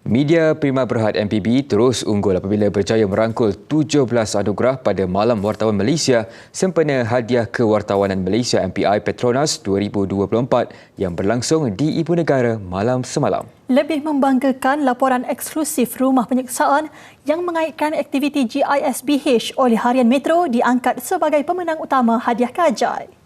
Media Prima Berhad MPB terus unggul apabila berjaya merangkul 17 anugerah pada Malam Wartawan Malaysia sempena Hadiah Kewartawanan Malaysia MPI Petronas 2024 yang berlangsung di Ibu Negara malam semalam. Lebih membanggakan laporan eksklusif Rumah Penyeksaan yang mengaitkan aktiviti GISBH oleh Harian Metro diangkat sebagai pemenang utama hadiah Kajai.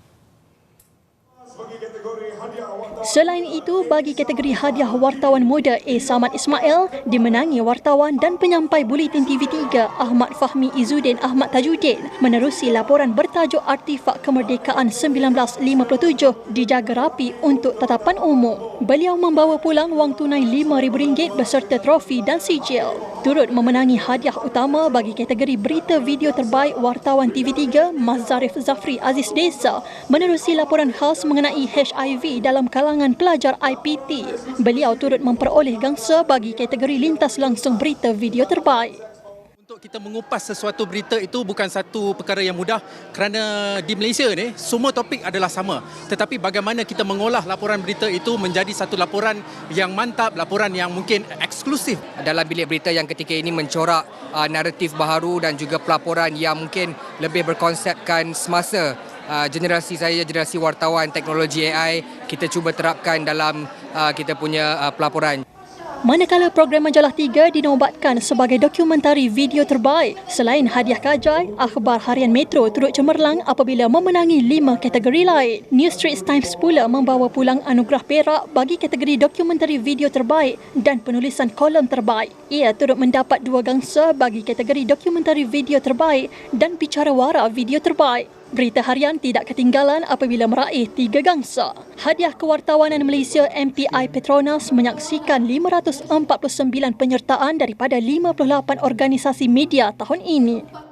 Selain itu, bagi kategori hadiah wartawan muda A. Samad Ismail, dimenangi wartawan dan penyampai Buletin TV3 Ahmad Fahmi Izzuddin Ahmad Tajuddin menerusi laporan bertajuk Artifak Kemerdekaan 1957 dijaga rapi untuk tetapan umum. Beliau membawa pulang wang tunai RM5,000 beserta trofi dan sijil. Turut memenangi hadiah utama bagi kategori berita video terbaik wartawan TV3 Mas Zarif Zafri Aziz Desa menerusi laporan khas mengenai HIV dalam kalangan kalangan pelajar IPT. Beliau turut memperoleh gangsa bagi kategori lintas langsung berita video terbaik. Untuk kita mengupas sesuatu berita itu bukan satu perkara yang mudah kerana di Malaysia ni semua topik adalah sama. Tetapi bagaimana kita mengolah laporan berita itu menjadi satu laporan yang mantap, laporan yang mungkin eksklusif. Dalam bilik berita yang ketika ini mencorak uh, naratif baharu dan juga pelaporan yang mungkin lebih berkonsepkan semasa uh, generasi saya, generasi wartawan teknologi AI, kita cuba terapkan dalam uh, kita punya uh, pelaporan. Manakala program Majalah 3 dinobatkan sebagai dokumentari video terbaik, selain hadiah Kajai, Akhbar Harian Metro turut cemerlang apabila memenangi lima kategori lain. New Straits Times pula membawa pulang anugerah perak bagi kategori dokumentari video terbaik dan penulisan kolom terbaik. Ia turut mendapat dua gangsa bagi kategori dokumentari video terbaik dan bicara wara video terbaik. Berita harian tidak ketinggalan apabila meraih tiga gangsa. Hadiah Kewartawanan Malaysia MPI Petronas menyaksikan 549 penyertaan daripada 58 organisasi media tahun ini.